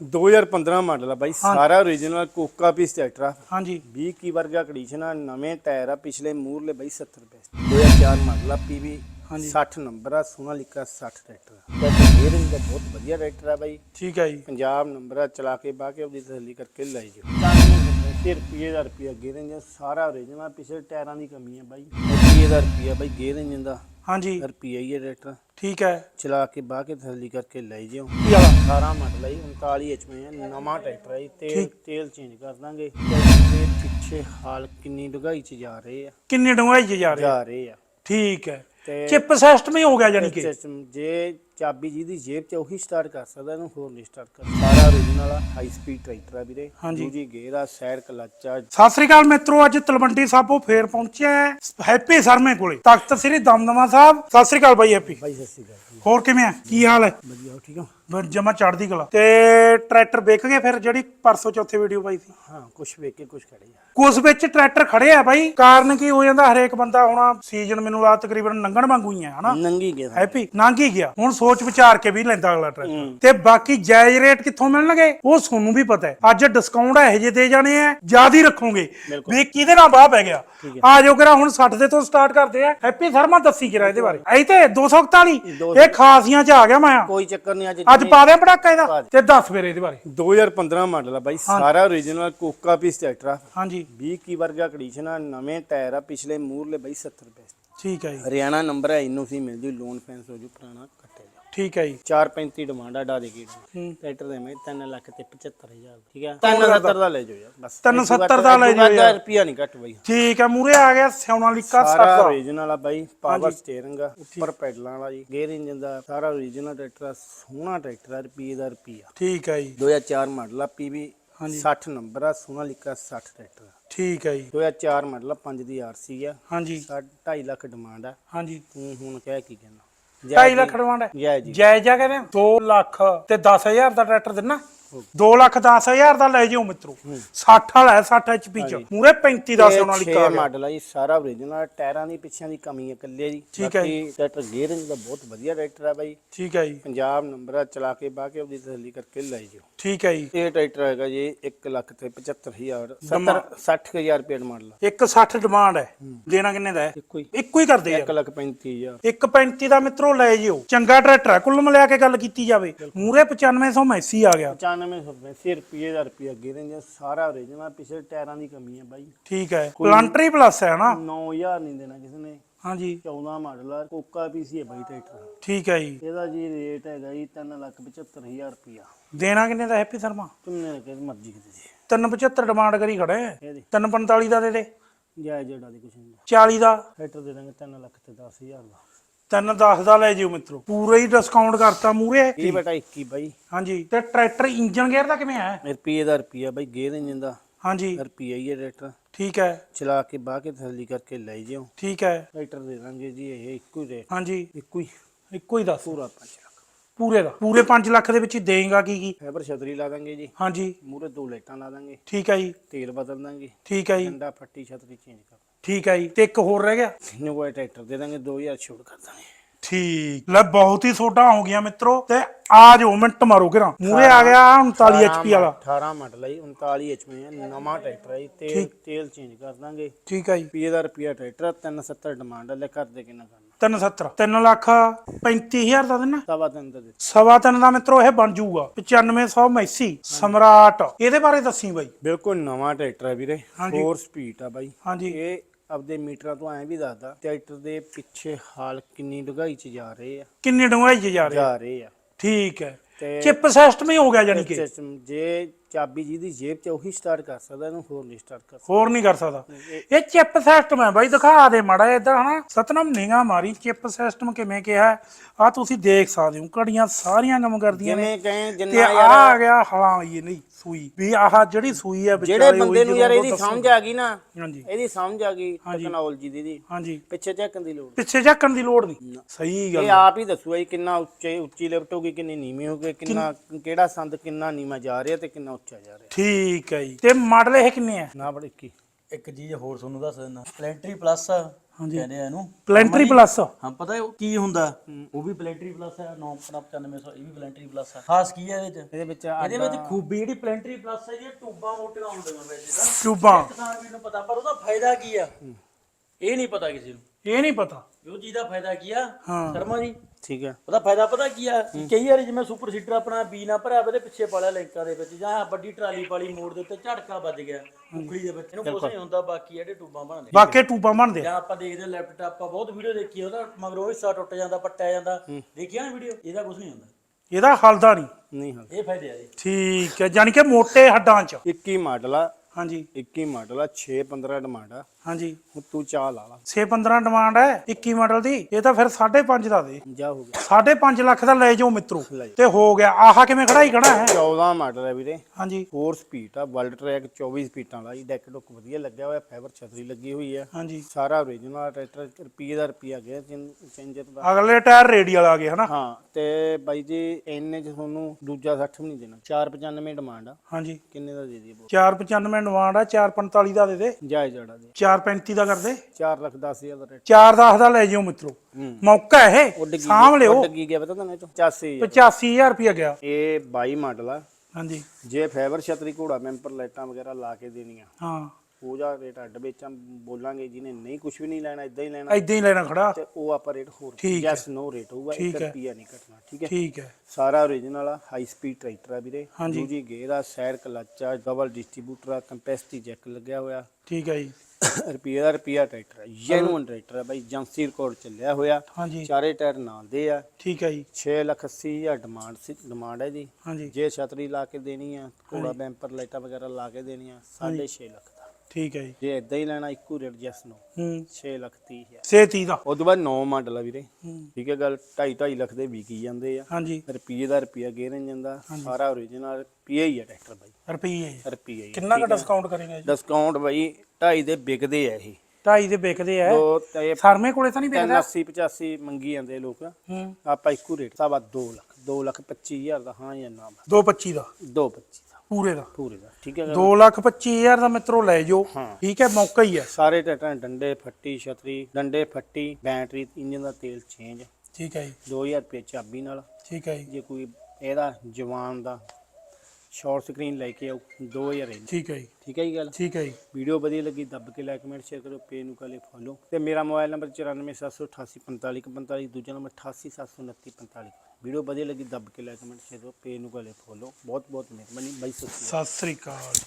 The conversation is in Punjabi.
2015 ਮਾਡਲ ਆ ਬਾਈ ਸਾਰਾ ਓਰੀਜਨਲ ਕੋਕਾ ਪੀਸ ਟਰੈਕਟਰ ਆ ਹਾਂਜੀ 20 ਕੀ ਵਰਗਾ ਕੰਡੀਸ਼ਨ ਆ ਨਵੇਂ ਟਾਇਰ ਆ ਪਿਛਲੇ ਮੂਰਲੇ ਬਾਈ 70 ਰੁਪਏ 2004 ਮਾਡਲ ਆ ਪੀਵੀ ਹਾਂਜੀ। 60 ਨੰਬਰ ਆ ਸੋਨਾਲੀਕਾ 60 ਟਰੈਕਟਰ ਆ ਟਰੈਕਟਰ ਗੇਅਰਿੰਗ ਦਾ ਬਹੁਤ ਵਧੀਆ ਟਰੈਕਟਰ ਆ ਬਾਈ ਠੀਕ ਹੈ ਜੀ ਪੰਜਾਬ ਨੰਬਰ ਆ ਚਲਾ ਕੇ ਬਾਹ ਕੇ ਉਹਦੀ ਤਸੱਲੀ ਕਰਕੇ ਲੈ ਜਾਓ 90 ਰੁਪਏ ਦਾ ਰੁਪਿਆ ਗੇਅਰ ਇੰਜਨ ਸਾਰਾ ਓਰੀਜਨਲ ਆ ਪਿਛਲੇ ਟਾਇਰਾਂ ਦੀ ਕਮੀ ਆ ਬਾਈ। ਰੁਪਏ ਦਾ ਰੁਪਿਆ ਬਾਈ ਗੇਅਰ ਇੰਜਨ ਦਾ ਹਾਂਜੀ। ਰੁਪਿਆ ਹੀ ਹੈ ਟਰੈਕਟਰ। ਠੀਕ ਹੈ। ਚਲਾ ਕੇ ਬਾਹ ਕੇ ਤਸੱਲੀ ਕਰਕੇ ਲੈ ਜਿਓ। ਕੀ ਵਾਲਾ? 18 ਮਾਡਲ ਹੈ 39 ਐਚਪੀ ਹੈ ਨਵਾਂ ਟਰੈਕਟਰ ਹੈ ਤੇਲ ਤੇਲ ਚੇਂਜ ਕਰ ਦਾਂਗੇ। ਤੇ ਪਿੱਛੇ ਹਾਲ ਕਿੰਨੀ ਡੁਗਾਈ ਚ ਜਾ ਰਹੇ ਆ। ਕਿੰਨੀ ਡੂੰਘਾਈ 'ਚ ਜਾ ਰਿਹਾ ਜਾ ਰਹੇ ਆ। ਠੀਕ ਹੈ। ਤੇ ਚਿਪ ਸਿਸਟਮ ਹੀ ਹੋ ਗਿਆ ਜਾਨੀ ਕਿ। ਸਿਸਟਮ ਜੇ ਚਾਬੀ ਜਿਹਦੀ ਜੇਬ ਚ ਉਹੀ ਸਟਾਰਟ ਕਰ ਸਕਦਾ ਇਹਨੂੰ ਹੋਰ ਨਹੀਂ ਸਟਾਰਟ ਕਰ ਸਾਰਾ ਓਰੀਜਨਲ ਆ ਹਾਈ ਸਪੀਡ ਟਰੈਕਟਰ ਆ ਵੀਰੇ। ਹਾਂਜੀ। ਦੂਜੀ ਗੇਅਰ ਆ ਸਾਈਡ ਕਲੱਚ ਆ। ਸਤਿ ਸ੍ਰੀ ਅਕਾਲ ਮਿੱਤਰੋ ਅੱਜ ਤਲਵੰਡੀ ਸਾਬੋ ਫੇਰ ਪਹੁੰਚਿਆ ਹੈ ਹੈਪੀ ਸਰਮੇ ਕੋਲੇ। ਤਖਤ ਸ੍ਰੀ ਦਮਦਮਾ ਸਾਹਿਬ। ਸਤਿ ਸ੍ਰੀ ਅਕਾਲ ਬਾਈ ਹੈਪੀ। ਬਾਈ ਸਤਿ ਸ਼੍ਰੀ ਅਕਾਲ ਜੀ। ਹੋਰ ਕਿਵੇਂ ਆ? ਕੀ ਹਾਲ ਹੈ? ਵਧੀਆ ਹੋ ਠੀਕ ਹੋ? ਜਮਾ ਚੜਦੀ ਕਲਾ। ਤੇ ਟਰੈਕਟਰ ਵੇਖ ਗਏ ਫਿਰ ਜਿਹੜੀ ਪਰਸੋਂ ਚੌਥੇ ਵੀਡੀਓ ਪਾਈ ਸੀ? ਹਾਂ ਕੁਛ ਵੇਖ ਕੇ ਕੁਛ ਖੜੇ ਆ। ਕੁਛ ਵਿੱਚ ਟਰੈਕਟਰ ਖੜੇ ਆ ਬਾਈ। ਕਾਰਨ ਕੀ ਹੋ ਜਾਂਦਾ ਹਰੇਕ ਬੰਦਾ ਹੁਣ ਸੀਜ਼ਨ ਮੈਨੂੰ ਲੱਗਦਾ ਤਕਰੀਬਨ ਲੰਘਣ ਵਾਂਗੂ ਹੀ ਆ ਹਨਾ? ਨੰਗੀ ਗਿਆ। ਹੈਪੀ ਲੰਘ ਹੀ ਗਿਆ। ਹੁਣ ਸੋਚ ਵਿਚਾਰ ਕੇ ਵੀ ਲੈਂਦਾ ਅਗਲਾ ਟਰੈਕਟਰ ਤੇ ਬਾਕੀ ਜਾਇਜ਼ ਰੇਟ ਕਿੱਥੋਂ ਮਿਲਣਗੇ ਉਹ ਤੁਹਾਨੂੰ ਵੀ ਪਤਾ ਹੈ। ਅੱਜ ਡਿਸਕਾਊਂਟ ਇਹੋ ਜਿਹੇ ਦੇ ਜਾਣੇ ਆ ਜ਼ਿਆਦਾ ਰੱਖੋਗੇ। ਵੀ ਕਿਹਦੇ ਨਾਲ ਬਾਹ ਪੈ ਗਿਆ। ਆ ਜਾਓ ਕਰਾ ਹੁਣ 60 ਦੇ ਤੋਂ ਸਟਾਰਟ ਕਰਦੇ ਆ। ਹੈਪੀ ਸ਼ਰਮਾ ਦੱਸੀ ਕਿਰਾ ਇਹਦੇ ਬਾਰੇ। ਐ ਤੇ 241 ਇਹ ਖਾਸੀਆਂ ਚ ਆ ਗਿਆ ਮੈਂ। ਕੋਈ ਚੱਕਰ ਨਹੀਂ ਅੱਜ ਅੱਜ ਪਾ ਦੇ ਪਟਾਕਾ ਇਹਦਾ। ਤੇ ਦੱਸ ਫਿਰ ਇਹਦੇ ਬਾਰੇ। 2015 ਮਾਡਲ ਆ ਬਾਈ ਸਾਰਾ ਓਰੀਜਨਲ ਕੋਕਾ ਪੀਸ ਟਰੈਕਟਰ ਆ। ਹਾਂਜੀ। 20 ਕੀ ਵਰਗਾ ਕੰਡੀਸ਼ਨ ਆ ਨਵੇਂ ਟਾਇਰ ਆ ਪਿਛਲੇ ਮੂਰਲੇ ਬਾਈ 70 ਰੁਪਏ। ਠੀਕ ਹੈ ਜੀ। ਹਰਿਆਣਾ ਨੰਬਰ ਹੈ ਇਹਨੂੰ ਸੀ ਮਿਲ ਜੂ ਲੋਨ ਫੈਂਸ ਹੋ ਜੂ ਪੁਰਾਣਾ ਜਾ ਠੀਕ ਹੈ ਜੀ। 435 ਡਿਮਾਂਡ ਆ ਡਾ ਦੇ। ਕੀ ਹੂੰ। ਟਰੈਕਟਰ ਦੇ ਮੈਂ 3 ਲੱਖ ਤੇ 75000 ਠੀਕ ਹੈ 370 ਦਾ ਲੈ ਜਾਓ ਯਾਰ ਬਸ। 370 ਦਾ ਲੈ ਜਾਓ ਯਾਰ। ਰੁਪਿਆ ਨਹੀਂ ਘੱਟ ਬਾਈ। ਠੀਕ ਹੈ ਮੂਰੇ ਆ ਗਿਆ ਸੋਨਾਲੀਕਾ ਸਾਰਾ 60 ਦਾ ਓਰੀਜਨਲ ਆ ਬਾਈ ਪਾਵਰ ਸਟੀਅਰਿੰਗ ਆ ਉੱਪਰ ਪੈਡਲਾਂ ਵਾਲਾ ਜੀ ਗੇਅਰ ਇੰਜਨ ਦਾ ਸਾਰਾ ਓਰੀਜਨਲ ਟਰੈਕਟਰ ਆ ਸੋਹਣਾ ਟਰੈਕਟਰ ਆ ਰੁਪਏ ਦਾ ਰੁਪਿਆ ਠੀਕ ਹੈ ਜੀ। 2004 ਮਾਡਲ ਆ ਪੀਵੀ ਹਾਂਜੀ। 60 ਨੰਬਰ ਆ ਸੋਨਾਲੀਕਾ 60 ਟਰੈਕਟਰ ਆ। ਠੀਕ ਹੈ ਜੀ। 2004 ਮਾਡਲ ਆ 5 ਦੀ ਆਰਸੀ ਆ। ਹਾਂਜੀ। 2.5 ਲੱਖ ਡਿਮਾਂਡ ਆ। ਹਾਂਜੀ। ਤੂੰ ਹੁਣ ਕਹਿ ਕੀ ਕਹਿਣਾ। 2.5 ਲੱਖ ਡਿਮਾਂਡ ਹੈ। ਜੈ ਜੀ। ਜਾਇਜ਼ ਆ ਕਹਿੰਦੇ 2 ਲੱਖ ਤੇ 10000 ਦਾ ਟਰੈਕਟਰ ਦੇਣਾ 2 ਲੱਖ 10000 ਦਾ ਲੈ ਜਿਓ ਮਿੱਤਰੋ। 60 ਵਾਲਾ ਹੈ 60 HP ਚ। ਮੂਰੇ 35 ਦਾ ਸੋਨਾਲੀਕਾ ਆ। ਗਿਆ ਮਾਡਲ ਆ ਜੀ ਸਾਰਾ ਓਰੀਜਨਲ ਟਾਇਰਾਂ ਦੀ ਪਿੱਛਿਆਂ ਦੀ ਕਮੀ ਹੈ ਕੱਲੇ ਜੀ। ਠੀਕ ਹੈ ਬਾਕੀ ਟਰੈਕਟਰ ਗੇਅਰ ਦਾ ਬਹੁਤ ਵਧੀਆ ਟਰੈਕਟਰ ਆ ਬਾਈ। ਠੀਕ ਹੈ ਜੀ। ਪੰਜਾਬ ਨੰਬਰ ਆ ਚਲਾ ਕੇ ਬਾਹ ਕੇ ਉਹਦੀ ਤਸੱਲੀ ਕਰਕੇ ਲੈ ਜਿਓ। ਠੀਕ ਹੈ ਜੀ। ਇਹ ਟਰੈਕਟਰ ਹੈਗਾ ਜੀ 1 ਲੱਖ ਤੇ 75000 70 60000 ਰੁਪਏ ਮਾਡਲ ਆ। ਇੱਕ 60 ਡਿਮਾਂਡ ਹੈ। ਦੇਣਾ ਕਿੰਨੇ ਦਾ ਹੈ? ਇੱਕੋ ਹੀ। ਇੱਕੋ ਹੀ ਕਰਦੇ ਯਾਰ 1 ਲੱਖ 35000 ਇੱਕ 35 ਦਾ ਮਿੱਤਰੋ ਲੈ ਜਿਓ। ਚੰਗਾ ਟਰੈਕਟਰ ਹੈ ਕੁੱਲ ਮਿਲਾ ਕੇ ਗੱਲ ਕੀਤੀ ਜਾਵੇ। ਮੂਰੇ 9500 ਮੈਸੀ ਆ ਗਿਆ। 95 ਰੁਪਏ ਦਾ ਰੁਪਏ ਅੱਗੇ ਰਹਿੰਦੇ ਸਾਰਾ ਓਰੀਜਨਲ ਪਿਛਲੇ ਟਾਇਰਾਂ ਦੀ ਕਮੀ ਹੈ ਬਾਈ। ਠੀਕ ਹੈ ਪਲੰਟਰੀ ਪਲੱਸ ਹੈ ਨਾ? 9000 ਨਹੀਂ ਦੇਣਾ ਕਿਸੇ ਨੇ। ਹਾਂਜੀ। 14 ਮਾਡਲ ਆ ਕੋਕਾ ਪੀਸੀ ਹੈ ਬਾਈ ਟਰੈਕਟਰ ਠੀਕ ਹੈ ਜੀ। ਇਹਦਾ ਜੀ ਰੇਟ ਹੈਗਾ ਜੀ 375000 ਰੁਪਿਆ ਦੇਣਾ ਕਿੰਨੇ ਦਾ ਹੈਪੀ ਸ਼ਰਮਾ ਤੁਮਨੇ ਨੇ ਕਿਹਾ ਮਰਜ਼ੀ ਕਿਤੇ ਜੀ 375 ਡਿਮਾਂਡ ਕਰੀ ਖੜੇ ਇਹਦੀ 345 ਦਾ। ਦੇ ਦੇ ਜੈ ਜਿਹੜਾ ਦੀ ਕੁਛ ਨਹੀਂ। 40 ਦਾ। ਟਰੈਕਟਰ ਦੇ ਦਾਂਗੇ 3 ਲੱਖ ਤੇ 10000 ਦਾ। 310 ਦਾ ਲੈ ਜਿਓ ਮਿੱਤਰੋ। ਪੂਰਾ ਹੀ ਡਿਸਕਾਊਂਟ ਕਰਤਾ ਮੂਰੇ ਇਹ ਬੇਟਾ 21 ਬਾਈ। ਹਾਂਜੀ ਤੇ ਟਰੈਕਟਰ ਇੰਜਨ ਗੇਅਰ ਦਾ ਕਿਵੇਂ ਹੈ? ਰੁਪਏ ਦਾ ਰੁਪਿਆ ਬਾਈ ਗੇਅਰ ਇੰਜਨ ਦਾ। ਹਾਂਜੀ। ਰੁਪਿਆ ਹੀ ਹੈ ਟਰੈਕਟਰ। ਠੀਕ ਹੈ। ਚਲਾ ਕੇ ਬਾਹ ਕੇ ਤਸੱਲੀ ਕਰਕੇ ਲੈ ਜਿਓ। ਠੀਕ ਹੈ। ਟਰੈਕਟਰ ਦੇ ਦਾਂਗੇ ਜੀ ਇਹ ਇੱਕੋ ਹੀ ਰੇਟ ਹਾਂਜੀ। ਇੱਕੋ ਹੀ। ਇੱਕੋ ਹੀ ਦੱਸ। ਪੂਰਾ 5 ਲੱਖ। ਪੂਰੇ ਦਾ। ਪੂਰੇ 5 ਲੱਖ ਦੇ ਵਿੱਚ ਹੀ ਦੇਗਾ ਕੀ ਕੀ? ਫਾਈਬਰ ਛਤਰੀ ਲਾ ਦਾਂਗੇ ਜੀ। ਹਾਂਜੀ। ਮੂਰੇ ਦੋ ਲਾਈਟਾਂ ਲਾ ਦਾਂਗੇ। ਠੀਕ ਹੈ ਜੀ। ਤੇਲ ਬਦਲ ਦਾਂਗੇ। ਠੀਕ ਹੈ ਜੀ। ਡੰਡਾ ਫੱਟੀ ਛਤਰੀ ਚੇਂਜ ਕਰ ਠੀਕ ਹੈ ਜੀ ਤੇ ਇੱਕ ਹੋਰ ਰਹਿ ਗਿਆ? ਇਹਨੂੰ ਕੋਈ ਟਰੈਕਟਰ ਦੇ ਦਾਂਗੇ 2000 ਛੋੜ ਕਰ ਦਾਂਗੇ। ਠੀਕ। ਲੈ ਬਹੁਤ ਹੀ ਛੋਟਾ ਹੋ ਗਿਆ ਮਿੱਤਰੋ ਤੇ ਆ ਜਾਓ ਮਿੰਟ ਮਾਰੋ ਕਿਰਾਂ ਮੂਰੇ ਆ ਗਿਆ 39 HP ਵਾਲਾ। 18 ਮਾਡਲ ਹੈ ਜੀ, 39 ਐਚਪੀ ਹੈ ਨਵਾਂ ਟਰੈਕਟਰ ਹੈ ਤੇਲ ਤੇਲ ਚੇਂਜ ਕਰ ਦਾਂਗੇ। ਠੀਕ ਹੈ ਜੀ। ਰੁਪਏ ਦਾ ਰੁਪਿਆ ਟਰੈਕਟਰ 370 ਡਿਮਾਂਡ ਹੈ ਲੈ ਕਰ ਦੇ ਕਿੰਨਾ ਕਰਨਾ? 370 3 ਲੱਖ 35000 ਦਾ ਦੇਣਾ ਸਵਾ ਤਿੰਨ ਦਾ ਦੇ। ਸਵਾ ਤਿੰਨ ਦਾ ਮਿੱਤਰੋ ਇਹ ਬਣ ਜਾਊਗਾ। 9500 ਮੈਸੀ ਸਮਰਾਟ। ਇਹਦੇ ਬਾਰੇ ਦੱਸੀ ਬਾਈ। ਬਿਲਕੁਲ ਨਵਾਂ ਟਰੈਕਟਰ ਹੈ ਵੀਰੇ ਹਾਂਜੀ। 4 ਸਪੀਡ ਆ ਬਾਈ। ਹਾਂਜੀ। ਇਹ ਆਪਦੇ ਮੀਟਰਾਂ ਤੋਂ ਐਂ ਵੀ ਦੱਸਦਾ ਟਰੈਕਟਰ ਦੇ ਪਿੱਛੇ ਹਾਲ ਕਿੰਨੀ ਡੁਗਾਈ ਚ ਜਾ ਰਹੇ ਆ। ਕਿੰਨੀ ਡੂੰਘਾਈ 'ਚ ਜਾ ਰਿਹਾ ਜਾ ਰਹੇ ਆ। ਠੀਕ ਹੈ। ਤੇ ਚਿਪ ਸਿਸਟਮ ਹੀ ਹੋ ਗਿਆ ਜਾਨੀ ਕਿ। ਸਿਸਟਮ ਜੇ ਚਾਬੀ ਜਿਹਦੀ ਜੇਬ ਚ ਉਹੀ ਸਟਾਰਟ ਕਰ ਸਕਦਾ ਇਹਨੂੰ ਹੋਰ ਨਹੀਂ ਸਟਾਰਟ ਕਰ ਹੋਰ ਨਹੀਂ ਕਰ ਸਕਦਾ। ਇਹ ਚਿਪ ਸਿਸਟਮ ਹੈ ਬਾਈ ਦਿਖਾ ਦੇ ਮਾੜਾ ਇਧਰ ਹਨਾ। ਸਤਨਾਮ ਨਿਗਾ ਮਾਰੀ ਚਿਪ ਸਿਸਟਮ ਕਿਵੇਂ ਕਿਹਾ ਆ ਤੁਸੀਂ ਦੇਖ ਸਕਦੇ ਹੋ ਘੜੀਆਂ ਸਾਰੀਆਂ ਕੰਮ ਕਰਦੀਆਂ ਨੇ। ਜਿਵੇਂ ਕਹੇ ਤੇ ਜਿੰਨਾ ਆ ਯਾਰ ਆ ਗਿਆ ਹਾਂ ਇਹ ਨਹੀਂ। ਸੂਈ। ਵੀ ਆਹ ਜਿਹੜੀ ਸੂਈ ਹੈ ਜਿਹੜੇ ਬੰਦੇ ਨੂੰ ਯਾਰ ਇਹਦੀ ਦੱਸੋ। ਸਮਝ ਆ ਗਈ ਨਾ ਹਾਂਜੀ। ਇਹਦੀ ਸਮਝ ਆ ਗਈ ਟੈਕਨੋਲੋਜੀ ਦੀ ਇਹਦੀ। ਹਾਂਜੀ। ਪਿੱਛੇ ਝੱਕਣ ਦੀ ਲੋੜ ਪਿੱਛੇ ਝਾਕਣ ਦੀ ਲੋੜ ਨਹੀਂ ਸਹੀ ਗੱਲ ਇਹ ਆਪ ਹੀ ਦੱਸੂਗਾ ਜੀ ਕਿੰਨਾ ਉੱਚੇ ਉੱਚੀ ਲਿਫਟ ਹੋਗੀ ਕਿੰਨੀ ਨੀਵੀਂ ਹੋਗੀ ਕਿੰਨਾ ਕਿਹੜਾ ਸੰਦ ਕਿੰਨਾ ਨੀਵਾਂ ਜਾ ਰਿਹਾ ਤੇ ਕਿੰਨਾ ਉੱਚਾ ਜਾ ਰਿਹਾ। ਠੀਕ ਹੈ ਜੀ। ਤੇ ਮਾਡਲ ਇਹ ਕਿੰਨੇ ਆ? ਨਾ ਬੜ 21 ਇੱਕ ਚੀਜ਼ ਹੋਰ ਤੁਹਾਨੂੰ ਦੱਸ ਦਿੰਦਾ। ਪਲੈਂਟਰੀ ਪਲੱਸ ਹਾਂਜੀ। ਕਹਿੰਦੇ ਆ ਇਹਨੂੰ। ਪਲੈਂਟਰੀ ਪਲੱਸ ਹਾਂ ਪਤਾ ਹੈ ਉਹ ਕੀ ਹੁੰਦਾ? ਉਹ ਵੀ ਪਲੈਂਟਰੀ ਪਲੱਸ ਹੈ 99500 ਇਹ ਵੀ ਪਲੈਂਟਰੀ ਪਲੱਸ ਹੈ। ਖਾਸ ਕੀ ਹੈ ਇਹਦੇ ਚ ਇਹਦੇ ਵਿੱਚ ਇਹਦੇ ਵਿੱਚ ਖੂਬੀ ਜਿਹੜੀ ਪਲੈਂਟਰੀ ਪਲੱਸ ਹੈ ਇਹ ਟੂਬਾਂ ਮੋਟੀਆਂ ਹੁੰਦੀਆਂ ਵੈਸੇ ਤਾਂ। ਟਿਊਬਾਂ ਕਿਸਾਨ ਵੀ ਨੂੰ ਪਤਾ ਪਰ ਉਹਦਾ ਫਾਇਦਾ ਕੀ ਆ? ਇਹ ਨਹੀਂ ਪਤਾ ਕਿਸੇ ਨੂੰ। ਇਹ ਨਹੀਂ ਪਤਾ। ਉਹ ਚੀਜ਼ ਦਾ ਫਾਇਦਾ ਕੀ ਆ? ਹਾਂ। ਸ਼ਰਮਾ ਜੀ ਠੀਕ ਹੈ। ਉਹਦਾ ਫਾਇਦਾ ਪਤਾ ਕੀ ਆ? ਕਈ ਵਾਰੀ ਜਿਵੇਂ ਸੁਪਰ ਸੀਟਰ ਆਪਣਾ ਬੀ ਨਾ ਭਰਿਆ ਉਹਦੇ ਪਿੱਛੇ ਪਾਲਿਆ ਲਿੰਕਾਂ ਦੇ ਵਿੱਚ ਜਾਂ ਵੱਡੀ ਟਰਾਲੀ ਵਾਲੀ ਮੋੜ ਦੇ ਉੱਤੇ ਝਟਕਾ ਵੱਜ ਗਿਆ ਉਖਲੀ ਦੇ ਵਿੱਚ। ਇਹਨੂੰ ਕੁਝ ਨਹੀਂ ਹੁੰਦਾ ਬਾਕੀ ਜਿਹੜੇ ਟੂਬਾਂ ਬਣਦੇ। ਬਾਕੀ ਟਿਊਬਾਂ ਬਣਦੇ। ਜਾਂ ਆਪਾਂ ਦੇਖਦੇ ਲੈਪਟਾਪ ਆਪਾਂ ਬਹੁਤ ਵੀਡੀਓ ਦੇਖੀ ਉਹਦਾ ਮਗਰੋਂ ਹਿੱਸਾ ਟੁੱਟ ਜਾਂਦਾ ਪੱਟਿਆ ਜਾਂਦਾ। ਦੇਖਿਆ ਨਾ ਵੀਡੀਓ ਇਹਦਾ ਕੁਝ ਨਹੀਂ ਹੁੰਦਾ। ਇਹਦਾ ਹਲਦਾ ਨਹੀਂ। ਨਹੀਂ ਹਾਂ ਇਹ ਫਾਇਦੇ ਆ ਇਹ ਠੀਕ ਹੈ ਯਾਨੀ ਕਿ ਮੋٹے ਹੱਡਾਂ 'ਚ। 21 ਮਾਡਲ ਆ। ਹਾਂਜੀ। 21 ਮਾਡਲ ਆ 6 15 ਡਿਮਾਂਡ ਆ। ਹਾਂਜੀ। ਹੁਣ ਤੂੰ ਚਾਹ ਲਾ ਲਾ। 615 ਡਿਮਾਂਡ ਹੈ 21 ਮਾਡਲ ਦੀ ਇਹ ਤਾਂ ਫਿਰ 5.5 ਦਾ ਦੇ। ਜਾ ਹੋ ਗਿਆ। 5.5 ਲੱਖ ਦਾ ਲੈ ਜਾਓ ਮਿੱਤਰੋ। ਲੈ ਜਾਓ। ਤੇ ਹੋ ਗਿਆ। ਆਹ ਕਿਵੇਂ ਖੜਾਈ ਖੜਾ ਹੈ? 14 ਮਾਡਲ ਹੈ ਵੀਰੇ। ਹਾਂਜੀ। 4 ਸਪੀਡ ਆ ਵਰਲਡ ਟਰੈਕ 24 ਸਪੀਡਾਂ ਵਾਲਾ ਜੀ। ਡੈਕ ਡੁੱਕ ਵਧੀਆ ਲੱਗਿਆ ਹੋਇਆ ਫਾਈਬਰ ਛਤਰੀ ਲੱਗੀ ਹੋਈ ਹੈ ਹਾਂਜੀ। ਸਾਰਾ ਓਰੀਜਨਲ ਟਰੈਕਟਰ ਰੁਪਈਏ ਦਾ ਰੁਪਈਆ ਗਿਆ ਚੇਂਜਰ ਦਾ। ਅਗਲੇ ਟਾਇਰ ਰੇਡੀਅਲ ਆ ਗਏ ਹਨਾ? ਹਾਂ ਤੇ ਬਾਈ ਜੀ ਇੰਨੇ ਚ ਤੁਹਾਨੂੰ ਦੂਜਾ 60 ਵੀ ਨਹੀਂ ਦੇਣਾ। 495 ਡਿਮਾਂਡ ਆ। ਹਾਂਜੀ। ਕਿੰਨੇ ਦਾ ਦੇ ਦਈਏ ਬੋਲ? 495 ਡਿਮਾਂਡ ਆ 445 ਦਾ ਦੇ ਦੇ। ਜਾਇਜ਼ ਜੜਾ ਦੇ। 435 ਦਾ ਕਰ ਦੇ 4 ਲੱਖ 10 ਹਜ਼ਾਰ ਦਾ ਰੇਟ 410 ਦਾ ਲੈ ਜਿਓ ਮਿੱਤਰੋ। ਮੌਕਾ ਇਹ ਸਾਂਭ ਲਿਓ। ਡਿੱਗੀ ਗਿਆ ਪਤਾ ਤੁਹਾਨੂੰ ਇਹ ਚੋਂ। 85 85000 ਰੁਪਇਆ ਗਿਆ। ਇਹ 22 ਮਾਡਲ ਆ। ਹਾਂਜੀ। ਜੇ ਫਾਈਬਰ ਛਤਰੀ ਘੋੜਾ ਮੈਂਪਰ ਲਾਈਟਾਂ ਵਗੈਰਾ ਲਾ ਕੇ ਦੇਣੀਆਂ ਹਾਂ। ਉਹਦਾ ਰੇਟ ਅੱਡ ਵੇਚਾਂ ਬੋਲਾਂਗੇ ਜਿਹਨੇ ਨਹੀਂ ਕੁਝ ਵੀ ਨਹੀਂ ਲੈਣਾ ਇਦਾਂ ਹੀ ਲੈਣਾ। ਐਦਾਂ ਹੀ ਲੈਣਾ ਖੜਾ। ਤੇ ਉਹ ਆਪਾਂ ਰੇਟ ਹੋਰ। ਯੈਸ ਨੋ ਰੇਟ ਹੋਊਗਾ 1 ਠੀਕ ਹੈ। ਰੁਪਿਆ ਨਹੀਂ ਘਟਣਾ ਠੀਕ ਹੈ। ਠੀਕ ਹੈ। ਸਾਰਾ ਓਰੀਜਨਲ ਆ ਹਾਈ ਸਪੀਡ ਟਰੈਕਟਰ ਆ ਵੀਰੇ। ਦੂਜੀ ਗੇਅਰ ਆ ਸਾਈਡ ਕਲੱਚ ਆ ਡਬਲ ਡਿਸਟ੍ਰੀਬਿਊਟਰ ਆ ਕੰਪੈਸਿਟੀ ਜੈਕ ਲੱਗਿਆ ਹੋਇਆ। ਠੀਕ ਹੈ ਜੀ। ਰੁਪਈਏ ਦਾ ਰੁਪਈਆ ਟਰੈਕਟਰ ਆ ਜੈਨੂਨ ਟਰੈਕਟਰ ਆ ਬਾਈ ਏਜੰਸੀ ਰਿਕਾਰਡ ਚੱਲਿਆ ਹੋਇਆ। ਹਾਂਜੀ। ਚਾਰੇ ਟਾਇਰ ਨਾਲ ਦੇ ਆ। ਠੀਕ ਹੈ ਜੀ। 6 ਲੱਖ 80 ਹਜ਼ਾਰ ਡਿਮਾਂਡ ਸੀ ਡਿਮਾਂਡ ਹੈ ਜੀ। ਹਾਂਜੀ। ਜੇ ਛਤਰੀ ਲਾ ਕੇ ਦੇਣੀ ਆ ਘੋੜਾ ਬੈਂਪਰ ਲਾਈਟਾਂ ਵਗੈਰਾ ਲਾ ਕੇ ਦੇਣੀ ਆ 6.5 ਲੱਖ। ਠੀਕ ਹੈ ਜੀ। ਜੇ ਇਦਾਂ ਹੀ ਲੈਣਾ ਇੱਕੋ ਰੇਟ ਜੈਸ ਨੋ ਹੂੰ। 6 ਲੱਖ 30 ਹਜ਼ਾਰ। ਸੇ 30 ਦਾ। ਉਸ ਤੋਂ ਬਾਅਦ 9 ਮਾਡਲ ਆ ਵੀਰੇ। ਹੂੰ। ਠੀਕ ਹੈ ਗੱਲ 2.5 2.5 ਲੱਖ ਦੇ ਵਿਕੀ ਜਾਂਦੇ ਆ। ਹਾਂਜੀ। ਰੁਪਈਏ ਦਾ ਰੁਪਈਆ ਗੇਰ ਜਾਂਦਾ। ਸਾਰਾ ਓਰੀਜਨਲ ਰੁਪਈਆ ਹੀ ਆ ਟਰੈਕਟਰ ਬਾਈ। ਰੁਪਈਏ ਰੁਪਈਆ ਹੀ ਕਿੰਨਾ ਕੁ ਡਿਸਕਾਊਂਟ ਕਰੇਗਾ ਜੀ? ਡਿਸਕਾਊਂਟ ਬਾਈ 2.5 ਦੇ ਵਿਕਦੇ ਆ ਇਹ। ਢਾਈ ਦੇ ਵਿਕਦੇ ਆ। ਦੋ ਤੇ ਫਾਰਮੇ ਕੋਲੇ ਤਾਂ ਨਹੀਂ ਵਿਕਦਾ? 80 85 ਮੰਗੀ ਜਾਂਦੇ ਲੋਕ। ਹੂੰ। ਆਪਾਂ ਇੱਕੋ ਰੇਟ ਸਵਾ 2 ਲੱਖ 2 ਲੱਖ 25 ਹਜ਼ਾਰ ਦਾ ਹਾਂ ਜਾਂ ਨਾ। 225 ਦਾ। 225 ਦਾ ਪੂਰੇ ਦਾ। ਪੂਰੇ ਦਾ ਠੀਕ ਹੈ 2 ਲੱਖ 25 ਹਜ਼ਾਰ ਦਾ ਮਿੱਤਰੋ ਲੈ ਜਾਓ। ਹਾਂ। ਠੀਕ ਹੈ ਮੌਕਾ ਹੀ ਹੈ। ਸਾਰੇ ਟਰੈਕਟਰਾਂ ਦੇ ਡੰਡੇ ਫੱਟੀ ਛਤਰੀ ਡੰਡੇ ਫੱਟੀ ਬੈਟਰੀ ਇੰਜਨ ਦਾ ਤੇਲ ਚੇਂਜ ਠੀਕ ਹੈ ਜੀ। 2000 ਰੁਪਏ ਚਾਬੀ ਨਾਲ। ਠੀਕ ਹੈ ਜੀ। ਜੇ ਕੋਈ ਇਹਦਾ ਜਵਾਨ ਦਾ ਸ਼ਾਰਟ ਸਕਰੀਨ ਲੈ ਕੇ ਆਉ 2000 ਇੰਚ ਠੀਕ ਹੈ ਜੀ। ਠੀਕ ਹੈ ਜੀ ਗੱਲ? ਠੀਕ ਹੈ ਜੀ। ਵੀਡੀਓ ਵਧੀਆ ਲੱਗੀ ਦੱਬ ਕੇ ਲਾਈਕ ਕਮੈਂਟ ਸ਼ੇਅਰ ਕਰੋ ਪੇਜ ਨੂੰ ਕਰੇ ਫੋਲੋ ਤੇ ਮੇਰਾ ਮੋਬਾਈਲ ਨੰਬਰ 9478845145 ਦੂਜਾ ਨੰਬਰ 887945 ਵੀਡੀਓ ਵਧੀਆ ਲੱਗੀ ਦੱਬ ਕੇ ਲਾਈਕ ਕਮੈਂਟ ਸ਼ੇਅਰ ਕਰੋ ਪੇਜ ਨੂੰ ਕਰੇ ਫੋਲੋ ਬਹੁਤ ਬਹੁਤ ਮਿਹਰਬਾਨੀ ਬਾਈ ਸਤਿ ਸ੍ਰੀ ਅਕਾਲ।